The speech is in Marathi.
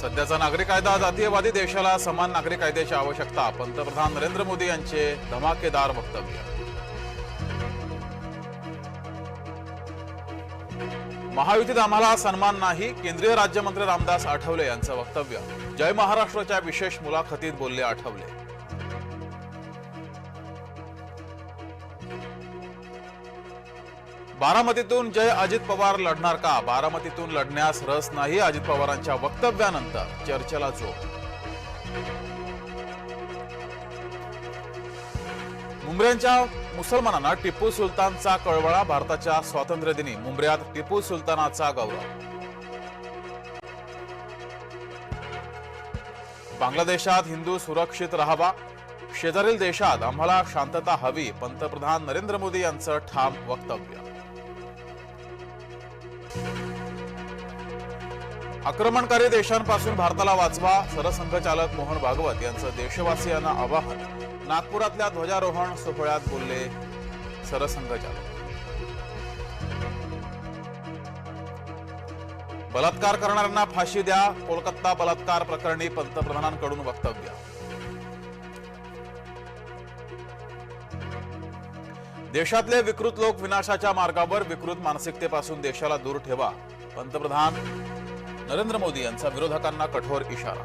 सध्याचा नागरी कायदा जातीयवादी देशाला समान नागरी कायद्याची आवश्यकता. पंतप्रधान नरेंद्र मोदी यांचे धमाकेदार वक्तव्य. महायुतीत आम्हाला सन्मान नाही केंद्रीय राज्यमंत्री रामदास आठवले यांचं वक्तव्य. जय महाराष्ट्राच्या विशेष मुलाखतीत बोलले आठवले. बारामतीतून जय अजित पवार लढणार का? बारामतीतून लढण्यास रस नाही अजित पवारांच्या वक्तव्यानंतर. चर्चेला जोर. मुंबऱ्यांच्या मुसलमानांना टिपू सुलतानचा कळवळा भारताच्या स्वातंत्र्य दिनी मुंबऱ्यात टिपू सुलतानाचा गौरव. बांगलादेशात हिंदू सुरक्षित राहावा. शेजारील देशात आम्हाला शांतता हवी पंतप्रधान नरेंद्र मोदी यांचं ठाम वक्तव्य. आक्रमणकारी देशांपासून भारताला वाचवा सरसंघचालक मोहन भागवत यांचं देशवासियांना आवाहन. नागपुरातल्या ध्वजारोहण सोहळ्यात बोलले सरसंघचालक. बलात्कार करणाऱ्यांना फाशी द्या कोलकाता बलात्कार प्रकरणी पंतप्रधानांकडून वक्तव्य. देशातले विकृत लोक विनाशाच्या मार्गावर विकृत मानसिकतेपासून देशाला दूर ठेवा. पंतप्रधान नरेंद्र मोदी यांचा विरोधकांना कठोर इशारा